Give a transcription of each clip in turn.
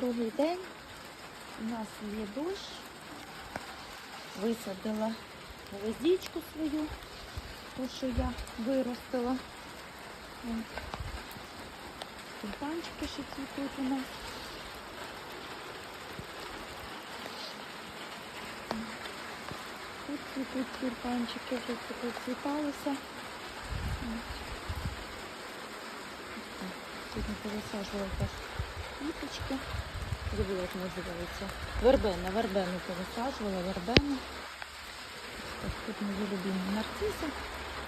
Другий день. У нас є дощ. Висадила гвоздичку свою, ту, що я виростила. От. Ще цвітуть у нас. Тут цвітуть тюльпанчики, вже поцвіталися. Сьогодні повисаджувала теж квіточки. Забула, як називається. Вербена, вербену повисаджувала, вербену. Ось тут мої любимі нарциси.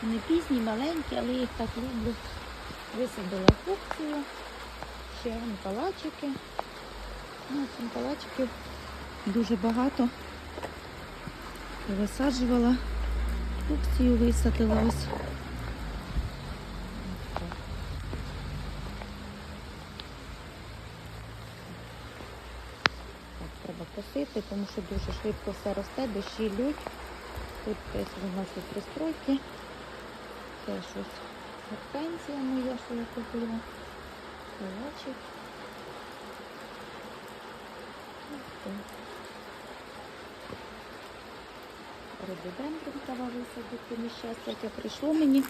Вони пізні, маленькі, але я їх так люблю. Висадила фукцію, ще палачики. Ну, там палачиків дуже багато. Висаджувала, фукцію висадила ось. Косити, тому що дуже швидко все росте, дощі лють. Тут десь виносять пристройки. Це щось гортензія моя, що я купила. Калачик. Ось треба висадити нещастя, яке прийшло мені.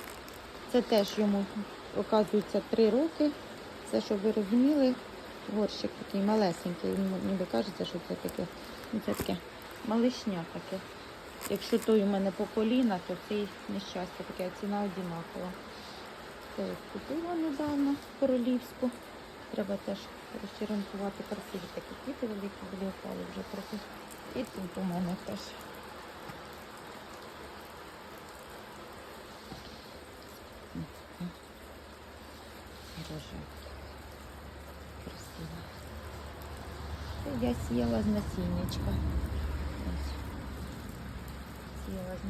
Це теж йому, оказується, три роки. Це, щоб ви розуміли, горщик такий малесенький. Ніби кажеться, що це таке, ну це таке малишня таке. Якщо той у мене по коліна, то цей нещастя таке, ціна одинакова. Це купила недавно королівську. Треба теж розчеренкувати красиві такі квіти великі, були опали вже трохи. І тут у мене теж. Дуже красиво. Я сіяла з насіннячка. Ось. Сіяла з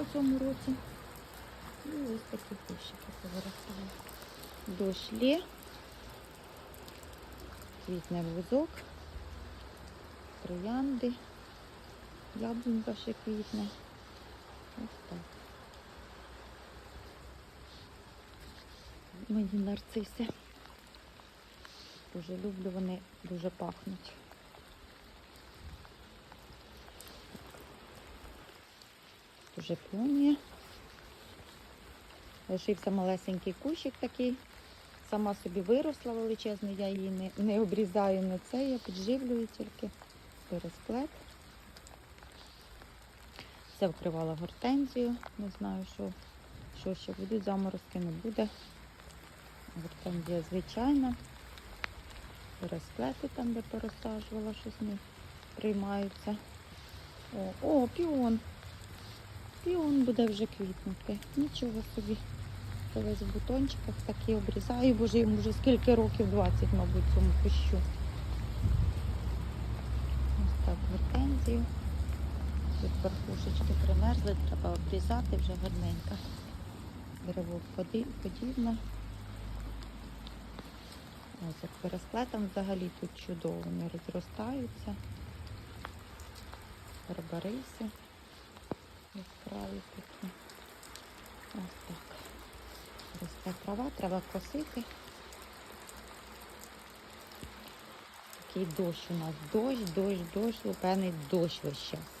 в цьому році. І ось такі кущики повиростали. Дощ лє. Квітне вузок. Троянди. Яблунька ще квітне. Ось так. Мої нарциси. Дуже люблю, вони дуже пахнуть. Дуже піонія. Лишився малесенький кущик такий. Сама собі виросла величезна, я її не, не обрізаю на це, я підживлюю тільки пересплет. Це вкривала гортензію. Не знаю, що, що ще будуть, заморозки не буде. Гортензія звичайна. Пересплети там, де порозсаджувала, щось не приймаються. О, о, піон. Піон буде вже квітнути. Нічого собі. Це весь в бутончиках такі обрізаю. Боже, йому вже скільки років, 20, мабуть, цьому кущу. Ось так гортензію. Тут верхушечки примерзли, треба обрізати вже гарненько. Дерево подібне. Ось як пересплетом взагалі тут чудово, вони розростаються. Барбариси яскраві такі. Ось так. Росте трава, треба косити. Такий дощ у нас. Дощ, дощ, дощ, лупений дощ весь час.